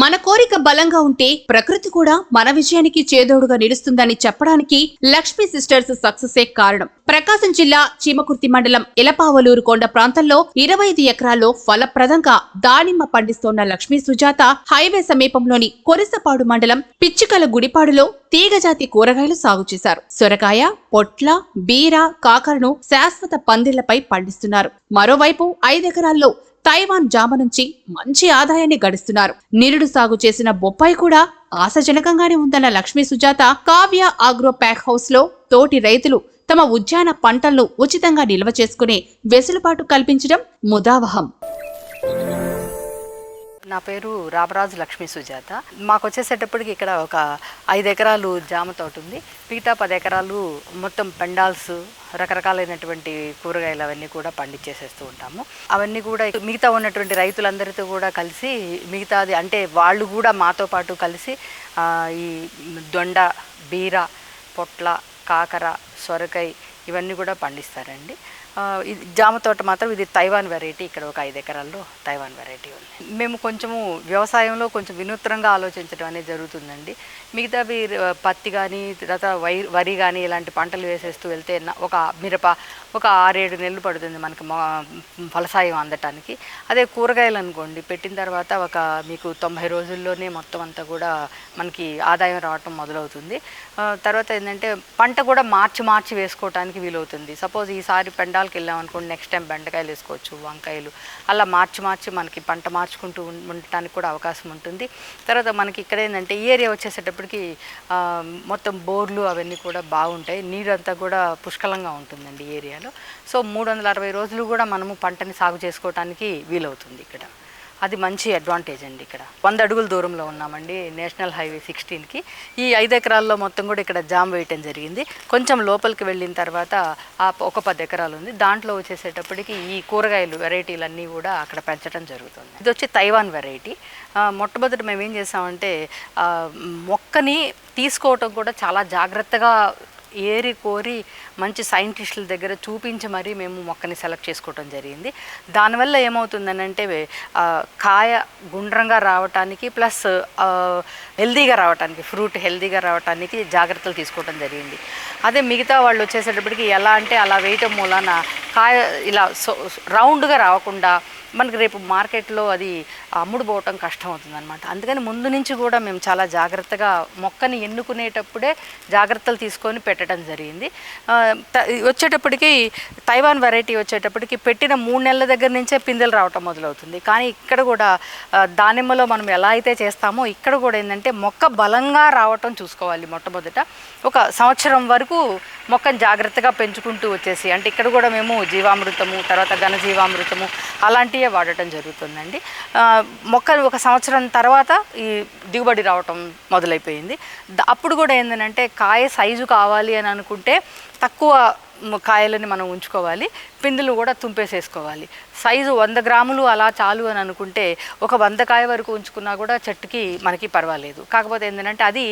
మన కోరిక బలంగా ఉంటే ప్రకృతి కూడా మన విజయానికి చేదోడుగా నిలుస్తుందని చెప్పడానికి లక్ష్మీ సిస్టర్స్ సక్సెసే కారణం. ప్రకాశం జిల్లా చీమకుర్తి మండలం ఇలపావలూరు కొండ ప్రాంతంలో ఇరవై ఐదు ఎకరాల్లో ఫలప్రదంగా దానిమ్మ పండిస్తోన్న లక్ష్మీ సుజాత హైవే సమీపంలోని కొరిసపాడు మండలం పిచ్చికల గుడిపాడులో తీగజాతి కూరగాయలు సాగు చేశారు. సొరకాయ పొట్ల బీర కాకరను శాశ్వత పందిళ్ళపై పండిస్తున్నారు. మరోవైపు ఐదెకరాల్లో తైవాన్ జామ నుంచి మంచి ఆదాయాన్ని గడిస్తున్నారు. నిరుడు సాగు చేసిన బొప్పాయి కూడా ఆశాజనకంగానే ఉందన్న లక్ష్మీ సుజాత కావ్య ఆగ్రో ప్యాక్ హౌస్లో తోటి రైతులు తమ ఉద్యాన పంటలను ఉచితంగా నిల్వ చేసుకునే వెసులుబాటు కల్పించడం ముదావహం. నా పేరు రామరాజు లక్ష్మీ సుజాత. మాకు వచ్చేసేటప్పటికి ఇక్కడ ఒక ఐదు ఎకరాలు జామ తోట ఉంది. మిగతా పది ఎకరాలు మొత్తం పెండాల్స్ రకరకాలైనటువంటి కూరగాయలు అవన్నీ కూడా పండించేసేస్తూ ఉంటాము. అవన్నీ కూడా మిగతా ఉన్నటువంటి రైతులందరితో కూడా కలిసి మిగతాది అంటే వాళ్ళు కూడా మాతో పాటు కలిసి ఈ దొండ బీర పొట్ల కాకర సొరకాయ ఇవన్నీ కూడా పండిస్తారండి. జామ తోట మాత్రం ఇది తైవాన్ వెరైటీ. ఇక్కడ ఒక ఐదు ఎకరాల్లో తైవాన్ వెరైటీ ఉంది. మేము కొంచెము వ్యవసాయంలో కొంచెం వినూత్నంగా ఆలోచించడం అనేది జరుగుతుందండి. మిగతావి పత్తి కానీ తర్వాత వై వరి కానీ ఇలాంటి పంటలు వేసేస్తూ వెళ్తే ఒక మిరప ఒక ఆరేడు నెలలు పడుతుంది మనకి ఫలసాయం అందటానికి. అదే కూరగాయలు అనుకోండి పెట్టిన తర్వాత ఒక మీకు తొంభై రోజుల్లోనే మొత్తం అంతా కూడా మనకి ఆదాయం రావటం మొదలవుతుంది. తర్వాత ఏంటంటే పంట కూడా మార్చి మార్చి వేసుకోవడానికి వీలవుతుంది. సపోజ్ ఈసారి పెండాలకి వెళ్ళాం అనుకోండి నెక్స్ట్ టైం బెండకాయలు వేసుకోవచ్చు వంకాయలు. అలా మార్చి మార్చి మనకి పంట మార్చుకుంటూ ఉండటానికి కూడా అవకాశం ఉంటుంది. తర్వాత మనకి ఇక్కడ ఏంటంటే ఈ ఏరియా వచ్చేసేటప్పటికి మొత్తం బోర్లు అవన్నీ కూడా బాగుంటాయి. నీరంతా కూడా పుష్కలంగా ఉంటుందండి ఈ ఏరియాలో. సో మూడు వందల అరవై రోజులు కూడా మనము పంటని సాగు చేసుకోవడానికి వీలవుతుంది ఇక్కడ. అది మంచి అడ్వాంటేజ్ అండి ఇక్కడ. వంద అడుగుల దూరంలో ఉన్నామండి నేషనల్ హైవే సిక్స్టీన్కి. ఈ ఐదు ఎకరాల్లో మొత్తం కూడా ఇక్కడ జామ్ వేయటం జరిగింది. కొంచెం లోపలికి వెళ్ళిన తర్వాత ఆ ఒక పది ఎకరాలు ఉంది. దాంట్లో వచ్చేసేటప్పటికి ఈ కూరగాయలు వెరైటీలన్నీ కూడా అక్కడ పెంచడం జరుగుతుంది. ఇది వచ్చి తైవాన్ వెరైటీ. మొట్టమొదటి మొట్టమొదట మేము ఏం చేసామంటే మొక్కని తీసుకోవటం కూడా చాలా జాగ్రత్తగా ఏరి కోరి మంచి సైంటిస్టుల దగ్గర చూపించి మరీ మేము మొక్కని సెలెక్ట్ చేసుకోవటం జరిగింది. దానివల్ల ఏమవుతుందనంటే కాయ గుండ్రంగా రావటానికి ప్లస్ హెల్దీగా రావటానికి ఫ్రూట్ హెల్దీగా రావటానికి జాగ్రత్తలు తీసుకోవటం జరిగింది. అదే మిగతా వాళ్ళు వచ్చేసేటప్పటికి ఎలా అంటే అలా వేయటం మూలాన కాయ ఇలా సో రౌండ్గా రావకుండా మనకి రేపు మార్కెట్లో అది అమ్ముడుపోవటం కష్టం అవుతుంది అనమాట అందుకని ముందు నుంచి కూడా మేము చాలా జాగ్రత్తగా మొక్కని ఎన్నుకునేటప్పుడే జాగ్రత్తలు తీసుకొని పెట్టడం జరిగింది. వచ్చేటప్పటికి తైవాన్ వెరైటీ వచ్చేటప్పటికి పెట్టిన మూడు నెలల దగ్గర నుంచే పిందెలు రావటం మొదలవుతుంది. కానీ ఇక్కడ కూడా దానిమ్మలో మనం ఎలా అయితే చేస్తామో ఇక్కడ కూడా ఏంటంటే మొక్క బలంగా రావటం చూసుకోవాలి మొట్టమొదట. ఒక సంవత్సరం వరకు మొక్కను జాగ్రత్తగా పెంచుకుంటూ వచ్చేసి అంటే ఇక్కడ కూడా మేము జీవామృతము తర్వాత ఘనజీవామృతము అలాంటివే వాడటం జరుగుతుందండి. మొక్క ఒక సంవత్సరం తర్వాత ఈ దిగుబడి రావటం మొదలైపోయింది. అప్పుడు కూడా ఏంటంటే కాయ సైజు కావాలి అని అనుకుంటే తక్కువ కాయలని మనం ఉంచుకోవాలి పిందులు కూడా తుంపేసేసుకోవాలి. సైజు వంద గ్రాములు అలా చాలు అని అనుకుంటే ఒక వంద కాయ వరకు ఉంచుకున్నా కూడా చెట్టుకి మనకి పర్వాలేదు. కాకపోతే ఏంటంటే అది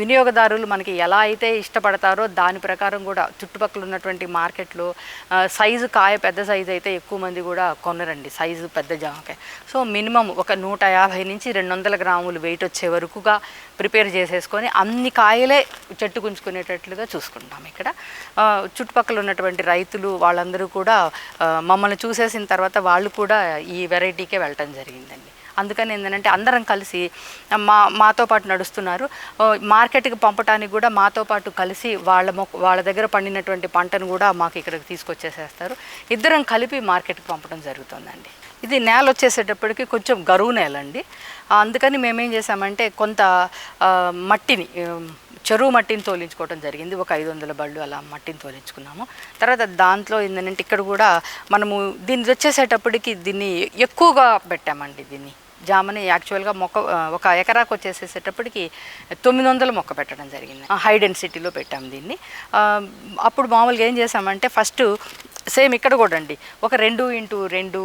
వినియోగదారులు మనకి ఎలా అయితే ఇష్టపడతారో దాని ప్రకారం కూడా చుట్టుపక్కల ఉన్నటువంటి మార్కెట్లో సైజు కాయ పెద్ద సైజు అయితే ఎక్కువ మంది కూడా కొనరండి సైజు పెద్ద జామకాయ. సో మినిమం ఒక నూట యాభై నుంచి రెండు వందల గ్రాములు వెయిట్ వచ్చే వరకుగా ప్రిపేర్ చేసేసుకొని అన్ని కాయలే చెట్టుకుంచుకునేటట్లుగా చూసుకుంటాం ఇక్కడ. చుట్టుపక్కల ఉన్నటువంటి రైతులు వాళ్ళందరూ కూడా మమ్మల్ని చూసే చేసిన తర్వాత వాళ్ళు కూడా ఈ వెరైటీకే వెళ్ళటం జరిగిందండి. అందుకని ఏంటంటే అందరం కలిసి మా మాతో పాటు నడుస్తున్నారు. మార్కెట్కి పంపడానికి కూడా మాతో పాటు కలిసి వాళ్ళ మొక్క వాళ్ళ దగ్గర పండినటువంటి పంటను కూడా మాకు ఇక్కడికి తీసుకొచ్చేసేస్తారు. ఇద్దరం కలిపి మార్కెట్కి పంపడం జరుగుతుందండి. ఇది నేల వచ్చేసేటప్పటికి కొంచెం గరువు నేల అండి అందుకని మేమేం చేసామంటే కొంత మట్టిని చెరువు మట్టిని తోలించుకోవడం జరిగింది. ఒక ఐదు వందల బళ్ళు అలా మట్టిని తోలించుకున్నాము. తర్వాత దాంట్లో ఏంటంటే ఇక్కడ కూడా మనము దీన్ని వచ్చేసేటప్పటికి దీన్ని ఎక్కువగా పెట్టామండి దీన్ని. జామని యాక్చువల్గా మొక్క ఒక ఎకరాకు వచ్చేసేటప్పటికి తొమ్మిది వందల మొక్క పెట్టడం జరిగింది. హై డెన్సిటీలో పెట్టాం దీన్ని. అప్పుడు మామూలుగా ఏం చేసామంటే ఫస్ట్ సేమ్ ఇక్కడ కూడా అండి. ఒక రెండు ఇంటూ రెండు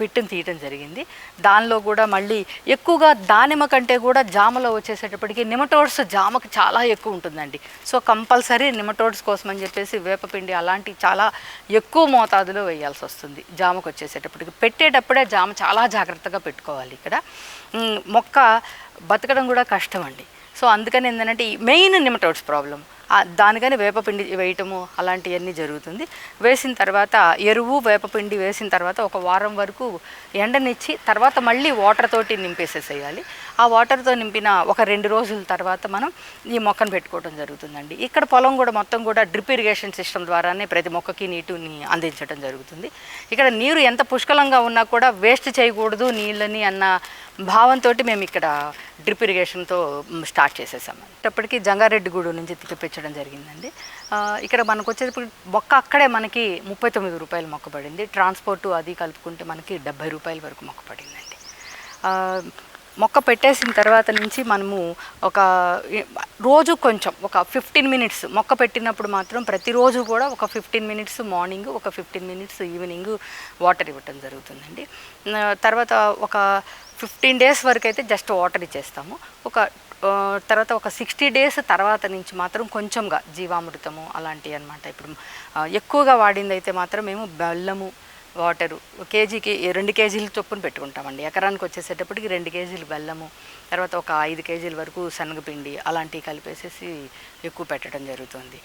పిట్టుని తీయటం జరిగింది. దానిలో కూడా మళ్ళీ ఎక్కువగా దానిమ్మ కంటే కూడా జామలో వచ్చేసేటప్పటికి నిమటోడ్స్ జామకు చాలా ఎక్కువ ఉంటుందండి. సో కంపల్సరీ నిమటోడ్స్ కోసం అని చెప్పేసి వేపపిండి అలాంటి చాలా ఎక్కువ మోతాదులో వేయాల్సి వస్తుంది. జామకు వచ్చేసేటప్పటికి పెట్టేటప్పుడే జామ చాలా జాగ్రత్తగా పెట్టుకోవాలి ఇక్కడ. మొక్క బతకడం కూడా కష్టం అండి సో అందుకని ఏంటంటే మెయిన్ నిమటోడ్స్ ప్రాబ్లం దానికని వేపపిండి వేయటము అలాంటివన్నీ జరుగుతుంది. వేసిన తర్వాత ఎరువు వేపపిండి వేసిన తర్వాత ఒక వారం వరకు ఎండనిచ్చి తర్వాత మళ్ళీ వాటర్ తోటి నింపేసేసేయాలి. ఆ వాటర్తో నింపిన ఒక రెండు రోజుల తర్వాత మనం ఈ మొక్కను పెట్టుకోవడం జరుగుతుందండి. ఇక్కడ పొలం కూడా మొత్తం కూడా డ్రిప్ ఇరిగేషన్ సిస్టమ్ ద్వారానే ప్రతి మొక్కకి నీటిని అందించడం జరుగుతుంది. ఇక్కడ నీరు ఎంత పుష్కలంగా ఉన్నా కూడా వేస్ట్ చేయకూడదు నీళ్ళని అన్న భావంతో మేము ఇక్కడ డ్రిప్ ఇరిగేషన్తో స్టార్ట్ చేసేసాము అప్పటికి జంగారెడ్డిగూడు నుంచి తిప్పించడం జరిగిందండి. ఇక్కడ మనకు వచ్చేటప్పుడు మొక్క అక్కడే మనకి ముప్పై తొమ్మిది రూపాయలు మొక్క పడింది. ట్రాన్స్పోర్టు అది కలుపుకుంటే మనకి డెబ్బై రూపాయల వరకు మొక్క పడిందండి. మొక్క పెట్టేసిన తర్వాత నుంచి మనము ఒక రోజు కొంచెం ఒక ఫిఫ్టీన్ మినిట్స్ మొక్క పెట్టినప్పుడు మాత్రం ప్రతిరోజు కూడా ఒక ఫిఫ్టీన్ మినిట్స్ మార్నింగ్ ఒక ఫిఫ్టీన్ మినిట్స్ ఈవినింగ్ వాటర్ ఇవ్వటం జరుగుతుందండి. తర్వాత ఒక ఫిఫ్టీన్ డేస్ వరకు అయితే జస్ట్ వాటర్ ఇచ్చేస్తాము. ఒక తర్వాత ఒక సిక్స్టీ డేస్ తర్వాత నుంచి మాత్రం కొంచెంగా జీవామృతము అలాంటివి అనమాట ఇప్పుడు ఎక్కువగా వాడింది అయితే మాత్రం మేము బెల్లము వాటరు. కేజీకి రెండు కేజీలు చొప్పున పెట్టుకుంటామండి. ఎకరానికి వచ్చేసేటప్పటికి రెండు కేజీలు బెల్లము తర్వాత ఒక ఐదు కేజీల వరకు శనగపిండి అలాంటివి కలిపేసేసి ఎక్కువ పెట్టడం జరుగుతుంది.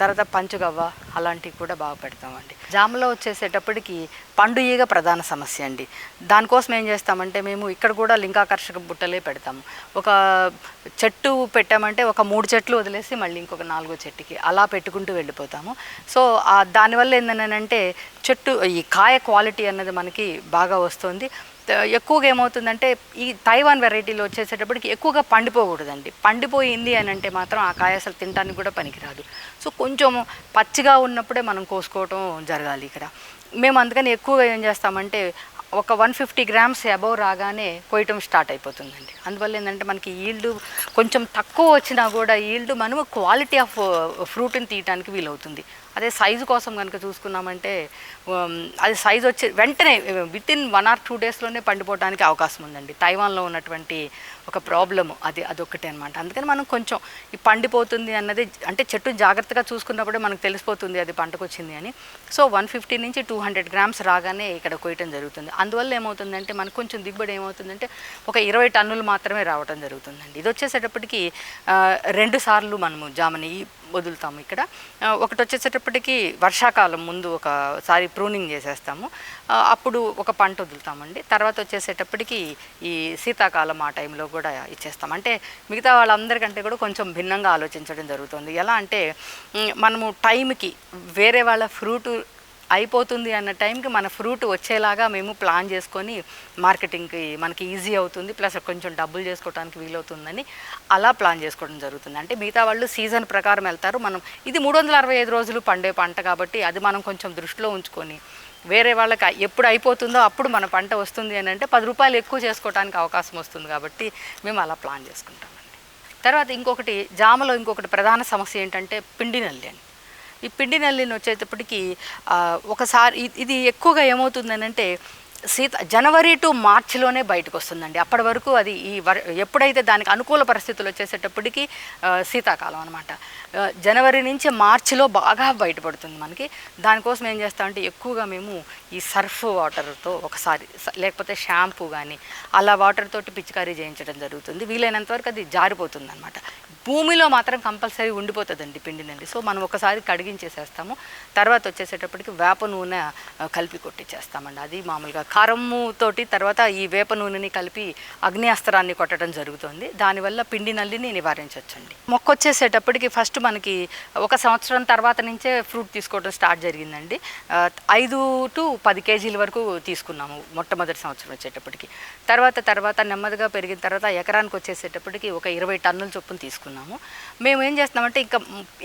తర్వాత పంచగవ్వ అలాంటివి కూడా బాగా పెడతామండి. జామలో వచ్చేసేటప్పటికి పండు ఈగ ప్రధాన సమస్య అండి. దానికోసం ఏం చేస్తామంటే మేము ఇక్కడ కూడా లింగాకర్షక బుట్టలే పెడతాము. ఒక చెట్టు పెట్టామంటే ఒక మూడు చెట్లు వదిలేసి మళ్ళీ ఇంకొక నాలుగో చెట్టుకి అలా పెట్టుకుంటూ వెళ్ళిపోతాము. సో దానివల్ల ఏంటంటే చెట్టు ఈ కాయ క్వాలిటీ అన్నది మనకి బాగా వస్తుంది. ఎక్కువగా ఏమవుతుందంటే ఈ తైవాన్ వెరైటీలో వచ్చేసేటప్పటికి ఎక్కువగా పండిపోకూడదండి. పండిపోయింది అని అంటే మాత్రం ఆ కాయ అసలు తినడానికి కూడా పనికిరాదు. సో కొంచెం పచ్చిగా ఉన్నప్పుడే మనం కోసుకోవటం జరగాలి ఇక్కడ. మేము అందుకని ఎక్కువగా ఏం చేస్తామంటే ఒక వన్ ఫిఫ్టీ గ్రామ్స్ అబవ్ రాగానే కొయ్యటం స్టార్ట్ అయిపోతుందండి. అందువల్ల ఏంటంటే మనకి ఈల్డ్ కొంచెం తక్కువ వచ్చినా కూడా ఈల్డ్ మనము క్వాలిటీ ఆఫ్ ఫ్రూట్ని తీయటానికి వీలవుతుంది. అదే సైజు కోసం కనుక చూసుకున్నామంటే అది సైజు వచ్చి వెంటనే within one or two డేస్లోనే పండిపోవడానికి అవకాశం ఉందండి. తైవాన్లో ఉన్నటువంటి ఒక ప్రాబ్లమ్ అది అదొక్కటే అనమాట అందుకని మనం కొంచెం ఈ పండిపోతుంది అన్నది అంటే చెట్టు జాగ్రత్తగా చూసుకున్నప్పుడే మనకు తెలిసిపోతుంది అది పంటకు వచ్చింది అని. సో వన్ ఫిఫ్టీ నుంచి టూ హండ్రెడ్ గ్రామ్స్ రాగానే ఇక్కడ కొయ్యటం జరుగుతుంది. అందువల్ల ఏమవుతుందంటే మనకు కొంచెం దిగుబడి ఏమవుతుందంటే ఒక ఇరవై టన్నులు మాత్రమే రావటం జరుగుతుందండి. ఇది వచ్చేసేటప్పటికి రెండు సార్లు మనము జామని వదులుతాము ఇక్కడ. ఒకటి వచ్చేసేటప్పటికి వర్షాకాలం ముందు ఒకసారి ప్రూనింగ్ చేసేస్తాము. అప్పుడు ఒక పంట వదులుతామండి. తర్వాత వచ్చేసేటప్పటికి ఈ శీతాకాలం ఆ టైంలో కూడా ఇచ్చేస్తాం. అంటే మిగతా వాళ్ళందరికంటే కూడా కొంచెం భిన్నంగా ఆలోచించడం జరుగుతుంది. ఎలా అంటే మనము టైంకి వేరే వాళ్ళ ఫ్రూట్ అయిపోతుంది అన్న టైంకి మన ఫ్రూట్ వచ్చేలాగా మేము ప్లాన్ చేసుకొని మార్కెటింగ్కి మనకి ఈజీ అవుతుంది ప్లస్ కొంచెం డబ్బులు చేసుకోవడానికి వీలవుతుందని అలా ప్లాన్ చేసుకోవడం జరుగుతుంది. అంటే మిగతా వాళ్ళు సీజన్ ప్రకారం వెళ్తారు. మనం ఇది మూడు వందల అరవై ఐదు రోజులు పండే పంట కాబట్టి అది మనం కొంచెం దృష్టిలో ఉంచుకొని వేరే వాళ్ళకి ఎప్పుడు అయిపోతుందో అప్పుడు మన పంట వస్తుంది అని అంటే పది రూపాయలు ఎక్కువ చేసుకోవడానికి అవకాశం వస్తుంది కాబట్టి మేము అలా ప్లాన్ చేసుకుంటామండి. తర్వాత ఇంకొకటి జామలో ఇంకొకటి ప్రధాన సమస్య ఏంటంటే పిండి నల్లి అని ఈ పిండి నల్లిని వచ్చేటప్పటికి ఒకసారి ఇది ఎక్కువగా ఏమవుతుందనంటే శీత జనవరి టు మార్చిలోనే బయటకు వస్తుందండి అప్పటి వరకు అది ఈ వర ఎప్పుడైతే దానికి అనుకూల పరిస్థితులు వచ్చేసేటప్పటికి శీతాకాలం అనమాట జనవరి నుంచి మార్చిలో బాగా బయటపడుతుంది మనకి. దానికోసం ఏం చేస్తామంటే ఎక్కువగా మేము ఈ సర్ఫ్ వాటర్తో ఒకసారి లేకపోతే షాంపూ కానీ అలా వాటర్ తోటి పిచికారీ చేయించడం జరుగుతుంది. వీలైనంత వరకు అది జారిపోతుంది అనమాట భూమిలో మాత్రం కంపల్సరీ ఉండిపోతుందండి పిండినండి. సో మనం ఒకసారి కడిగించేసేస్తాము. తర్వాత వచ్చేసేటప్పటికి వేప నూనె కలిపి కొట్టించేస్తామండి అది మామూలుగా కారము తోటి తర్వాత ఈ వేప నూనెని కలిపి అగ్ని అస్త్రాన్ని కొట్టడం జరుగుతుంది. దానివల్ల పిండి నల్లిని నివారించవచ్చండి మొక్క వచ్చేసేటప్పటికి ఫస్ట్ మనకి ఒక సంవత్సరం తర్వాత నుంచే ఫ్రూట్ తీసుకోవడం స్టార్ట్ జరిగిందండి. ఐదు టు పది కేజీల వరకు తీసుకున్నాము మొట్టమొదటి సంవత్సరం వచ్చేటప్పటికి. తర్వాత తర్వాత నెమ్మదిగా పెరిగిన తర్వాత ఎకరానికి వచ్చేసేటప్పటికి ఒక ఇరవై టన్నుల చొప్పున తీసుకున్నాము. మేము ఏం చేస్తున్నామంటే ఇంకా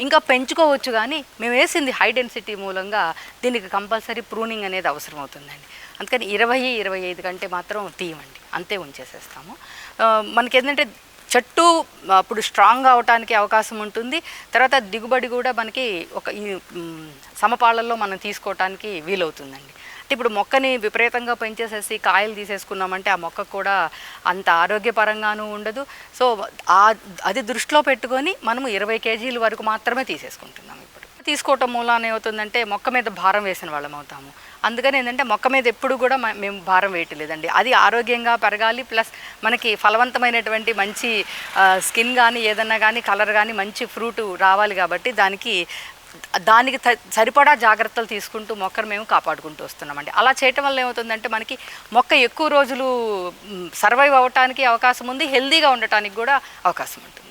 ఇంకా పెంచుకోవచ్చు కానీ మేము వేసింది హై డెన్సిటీ మూలంగా దీనికి కంపల్సరీ ప్రూనింగ్ అనేది అవసరం అవుతుందండి అందుకని ఇరవై ఇరవై ఐదు కంటే మాత్రం తీయమండి అంతే ఉంచేసేస్తాము. మనకేంటంటే చెట్టు అప్పుడు స్ట్రాంగ్ అవటానికి అవకాశం ఉంటుంది. తర్వాత దిగుబడి కూడా మనకి ఒక ఈ సమపాలల్లో మనం తీసుకోవటానికి వీలవుతుందండి. ఇప్పుడు మొక్కని విపరీతంగా పెంచేసేసి కాయలు తీసేసుకున్నామంటే ఆ మొక్క కూడా అంత ఆరోగ్యపరంగానూ ఉండదు. సో ఆ అది దృష్టిలో పెట్టుకొని మనము ఇరవై కేజీల వరకు మాత్రమే తీసేసుకుంటున్నాం ఇప్పుడు. తీసుకోవటం మూలాన ఏమవుతుందంటే మొక్క మీద భారం వేసిన వాళ్ళం అవుతాము. అందుకని ఏంటంటే మొక్క మీద ఎప్పుడు కూడా మేము భారం వేయట్లేదండి. అది ఆరోగ్యంగా పెరగాలి ప్లస్ మనకి ఫలవంతమైనటువంటి మంచి స్కిన్ కానీ ఏదన్నా కానీ కలర్ కానీ మంచి ఫ్రూట్ రావాలి కాబట్టి దానికి దానికి త- సరిపడా జాగ్రత్తలు తీసుకుంటూ మొక్కను మేము కాపాడుకుంటూ వస్తున్నామండి. అలా చేయటం వల్ల ఏమవుతుందంటే మనకి మొక్క ఎక్కువ రోజులు సర్వైవ్ అవ్వటానికి అవకాశం ఉంది హెల్దీగా ఉండటానికి కూడా అవకాశం ఉంటుంది.